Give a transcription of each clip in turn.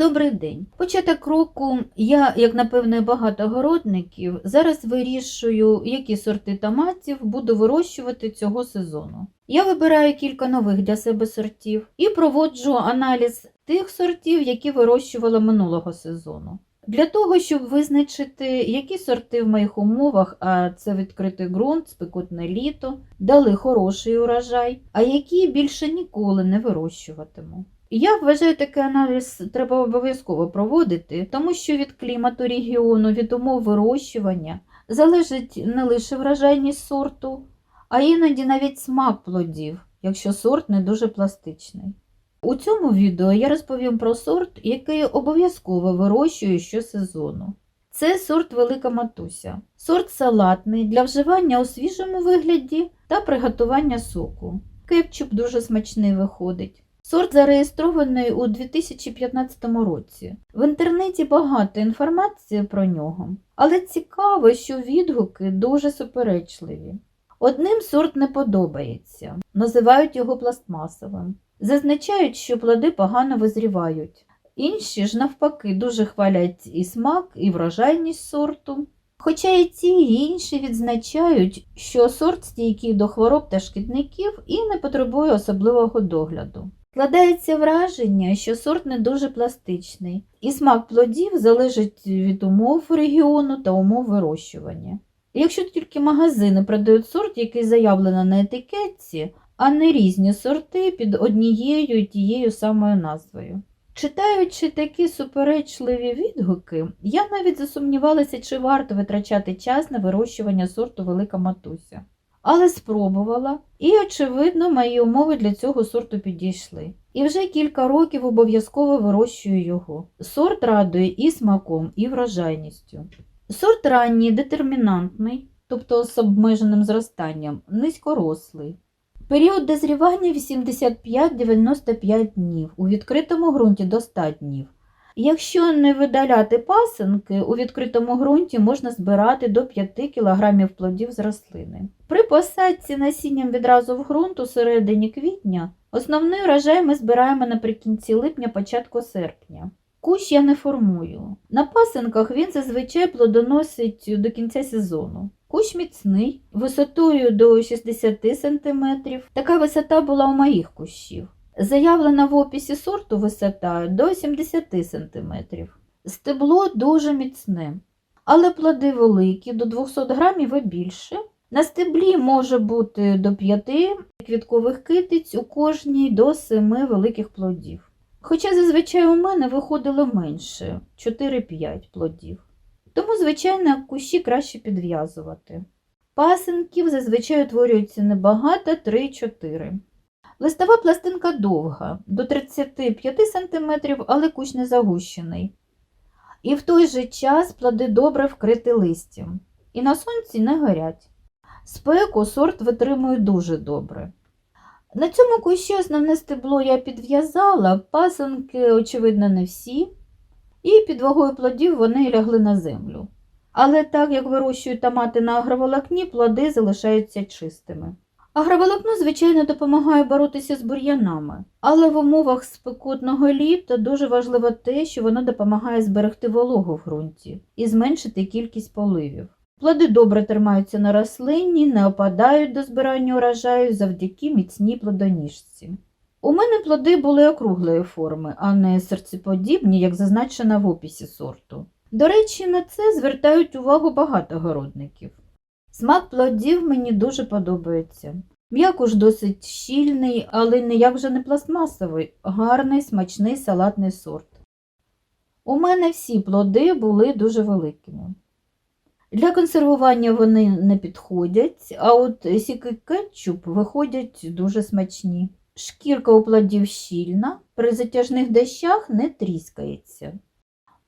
добрий день. Початок року я, як напевно, і багато городників, зараз вирішую, які сорти томатів буду вирощувати цього сезону. Я вибираю кілька нових для себе сортів і проводжу аналіз тих сортів, які вирощувала минулого сезону. Для того, щоб визначити, які сорти в моїх умовах, а це відкритий ґрунт, спекотне літо, дали хороший урожай, а які більше ніколи не вирощуватиму. Я вважаю, такий аналіз треба обов'язково проводити, тому що від клімату регіону, від умов вирощування залежить не лише вражайність сорту, а іноді навіть смак плодів, якщо сорт не дуже пластичний. У цьому відео я розповім про сорт, який обов'язково вирощую щосезону. Це сорт Велика Матуся. Сорт салатний для вживання у свіжому вигляді та приготування соку. Кетчуп дуже смачний виходить. Сорт зареєстрований у 2015 році. В інтернеті багато інформації про нього, але цікаво, що відгуки дуже суперечливі. Одним сорт не подобається, називають його пластмасовим. Зазначають, що плоди погано визрівають. Інші ж, навпаки, дуже хвалять і смак, і врожайність сорту. Хоча і ті, і інші відзначають, що сорт стійкий до хвороб та шкідників і не потребує особливого догляду. Складається враження, що сорт не дуже пластичний, і смак плодів залежить від умов регіону та умов вирощування. Якщо тільки магазини продають сорт, який заявлено на етикетці, а не різні сорти під однією і тією самою назвою. Читаючи такі суперечливі відгуки, я навіть засумнівалася, чи варто витрачати час на вирощування сорту Велика Матуся. Але спробувала, і, очевидно, мої умови для цього сорту підійшли. І вже кілька років обов'язково вирощую його. Сорт радує і смаком, і врожайністю. Сорт ранній детермінантний, тобто з обмеженим зростанням, низькорослий. Період дозрівання 85-95 днів, у відкритому ґрунті до 100 днів. Якщо не видаляти пасинки, у відкритому ґрунті можна збирати до 5 кг плодів з рослини. При посадці насінням відразу в ґрунт у середині квітня основний урожай ми збираємо наприкінці липня, початку серпня. Кущ я не формую. На пасинках він зазвичай плодоносить до кінця сезону. Кущ міцний, висотою до 60 см. Така висота була у моїх кущів. Заявлена в описі сорту висота до 70 см. Стебло дуже міцне, але плоди великі, до 200 грамів і більше. На стеблі може бути до 5 квіткових китиць, у кожній до 7 великих плодів. Хоча зазвичай у мене виходило менше 4-5 плодів. Тому, звичайно, кущі краще підв'язувати. Пасинків зазвичай утворюється небагато 3-4. Листова пластинка довга, до 35 см, але кущ не загущений. І в той же час плоди добре вкриті листям. І на сонці не горять. Спеку сорт витримує дуже добре. На цьому кущі основне стебло я підв'язала, пасанки, очевидно, не всі, і під вагою плодів вони лягли на землю. Але так як вирощую томати на агроволокні, плоди залишаються чистими. Агроволокно, звичайно, допомагає боротися з бур'янами, але в умовах спекотного літа дуже важливо те, що воно допомагає зберегти вологу в ґрунті і зменшити кількість поливів. Плоди добре тримаються на рослині, не опадають до збирання урожаю завдяки міцній плодоніжці. У мене плоди були округлої форми, а не серцеподібні, як зазначено в описі сорту. До речі, на це звертають увагу багато городників. Смак плодів мені дуже подобається. М'якуш досить щільний, але ніяк вже не пластмасовий, гарний смачний салатний сорт. У мене всі плоди були дуже великими. Для консервування вони не підходять, а от сіки кетчуп виходять дуже смачні. Шкірка у плодів щільна, при затяжних дощах не тріскається.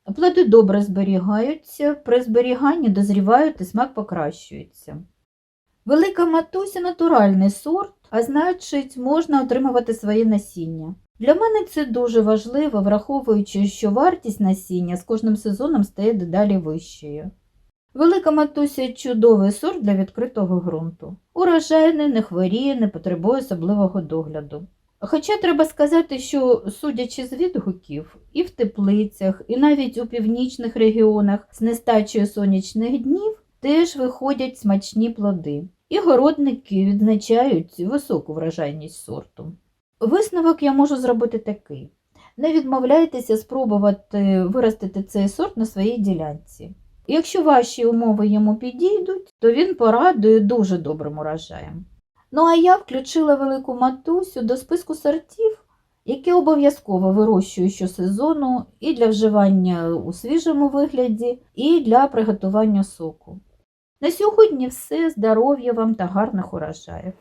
Плоди добре зберігаються, при зберіганні дозрівають і смак покращується. Велика матуся натуральний сорт, а значить, можна отримувати своє насіння. Для мене це дуже важливо, враховуючи, що вартість насіння з кожним сезоном стає дедалі вищою. Велика матуся чудовий сорт для відкритого ґрунту. Урожайний, не хворіє, не потребує особливого догляду. Хоча треба сказати, що, судячи з відгуків, і в теплицях, і навіть у північних регіонах з нестачею сонячних днів теж виходять смачні плоди, і городники відзначають високу врожайність сорту. Висновок я можу зробити такий: не відмовляйтеся спробувати виростити цей сорт на своїй ділянці. Якщо ваші умови йому підійдуть, то він порадує дуже добрим урожаєм. Ну а я включила велику матусю до списку сортів, які обов'язково вирощую щосезону і для вживання у свіжому вигляді, і для приготування соку. На сьогодні все. Здоров'я вам та гарних урожаїв!